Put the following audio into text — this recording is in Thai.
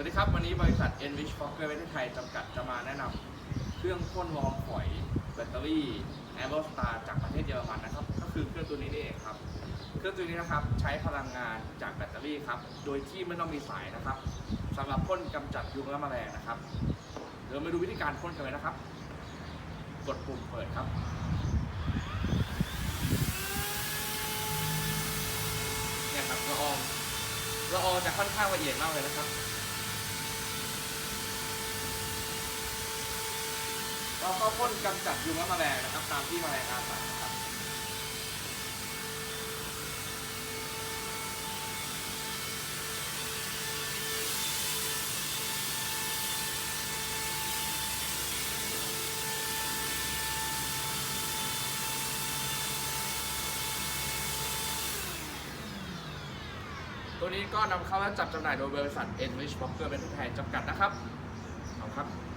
วัสดีครับ วันนี้บริษัท Enrich Fokker ประเทศไทยจำกัดจะมาแนะนำเครื่องพ่นวอร์มฝอยแบตเตอรี่ a e r o s t a r จากประเทศเยอรมันนะครับ ก็คือเครื่องตัวนี้นี่เองครับ เครื่องตัวนี้นะครับใช้พลังงานจากแบตเตอรี่ครับ โดยที่ไม่ต้องมีสายนะครับสำหรับพ่นกำจัดยุงและแมลงนะครับ เดี๋ยวมาดูวิธีการพ่นกันเลยนะครับ กดปุ่มเปิดครับเนี่ยครับละอองละอองจะค่อนข้างละเอียดมากเลยนะครับ เราก็พ่นกำจัดยุงและแมลงนะครับ ตามที่แมลงอาศัยนะครับตัวนี้ก็นำเข้าและจัดจำหน่ายโดยบริษัท Enrich Walker เป็นผู้แทนจำกัดนะครับ ขอบคุณครับ